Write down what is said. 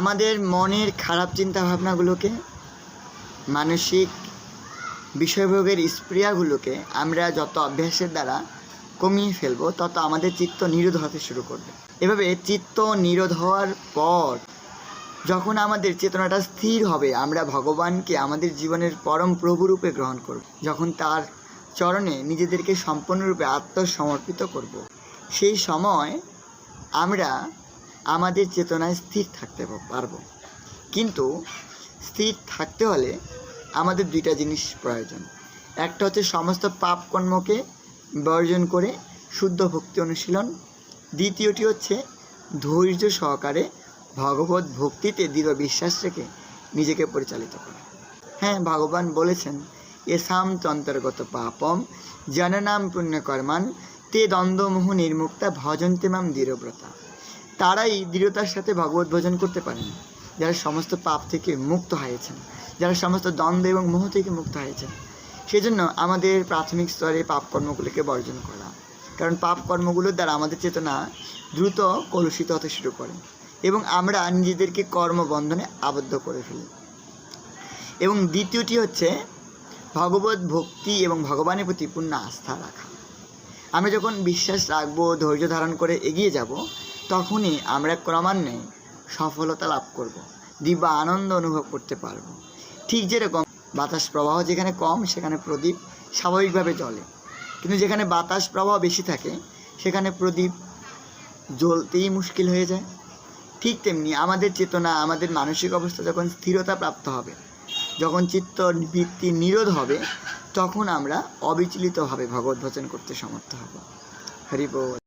আমাদের মনের খারাপ চিন্তা ভাবনাগুলোকে মানসিক বিষয়ভোগের স্প্রিয়াগুলোকে আমরা যত অভ্যাসের দ্বারা কমিয়ে ফেলব, তত আমাদের চিত্ত নিরোধ হতে শুরু করবে। এভাবে চিত্ত নিরোধ হওয়ার পর যখন আমাদের চেতনাটা স্থির হবে, আমরা ভগবানকে আমাদের জীবনের পরম প্রভুরূপে গ্রহণ করব। যখন তার চরণে নিজেদেরকে সম্পূর্ণরূপে আত্মসমর্পিত করব, সেই সময় আমরা আমাদের চেতনায় স্থির থাকতে পারব। কিন্তু স্থির থাকতে হলে আমাদের দুইটা জিনিস প্রয়োজন। একটা হচ্ছে সমস্ত পাপ কর্মকে বর্জন করে শুদ্ধ ভক্তি অনুশীলন। দ্বিতীয়টি হচ্ছে ধৈর্য সহকারে ভগবত ভক্তিতে দৃঢ় বিশ্বাস রেখে নিজেকে পরিচালিত করা। হ্যাঁ ভগবান বলেছেন, এসাম তন্তর্গত পাপম জননাম পুণ্যকর্মান তে দ্বন্দ্বমোহ নির্মুক্তা ভজন্তে মাম দৃঢ়ব্রতা। তারাই দৃঢ়তার সাথে ভগবত ভজন করতে পারেন। যারা সমস্ত পাপ থেকে মুক্ত হয়েছেন, যারা সমস্ত দ্বন্দ্ব এবং মোহ থেকে মুক্ত হয়েছেন, সেজন্য আমাদের প্রাথমিক স্তরে পাপ কর্মগুলোকে বর্জন করা। কারণ পাপ কর্মগুলোর দ্বারা আমাদের চেতনা দ্রুত কলুষিত হতে শুরু করে এবং আমরা নিজেদেরকে কর্মবন্ধনে আবদ্ধ করে ফেলি। এবং দ্বিতীয়টি হচ্ছে ভগবত ভক্তি এবং ভগবানের প্রতি পূর্ণ আস্থা রাখা। আমরা যখন বিশ্বাস রাখব, ধৈর্য ধারণ করে এগিয়ে যাব তখনই আমরা ক্রমান্বয়ে সফলতা লাভ করব, দিব্য আনন্দ অনুভব করতে পারব। ঠিক যেরকম বাতাস প্রবাহ যেখানে কম, সেখানে প্রদীপ স্বাভাবিকভাবে জ্বলে। কিন্তু যেখানে বাতাস প্রবাহ বেশি থাকে, সেখানে প্রদীপ জ্বলতেই মুশকিল হয়ে যায়। ঠিক তেমনি আমাদের চেতনা, আমাদের মানসিক অবস্থা যখন স্থিরতা প্রাপ্ত হবে, যখন চিত্ত বৃত্তি নিরোধ হবে, তখন আমরা অবিচলিতভাবে ভগবত ভজন করতে সমর্থ হব। হরি বল।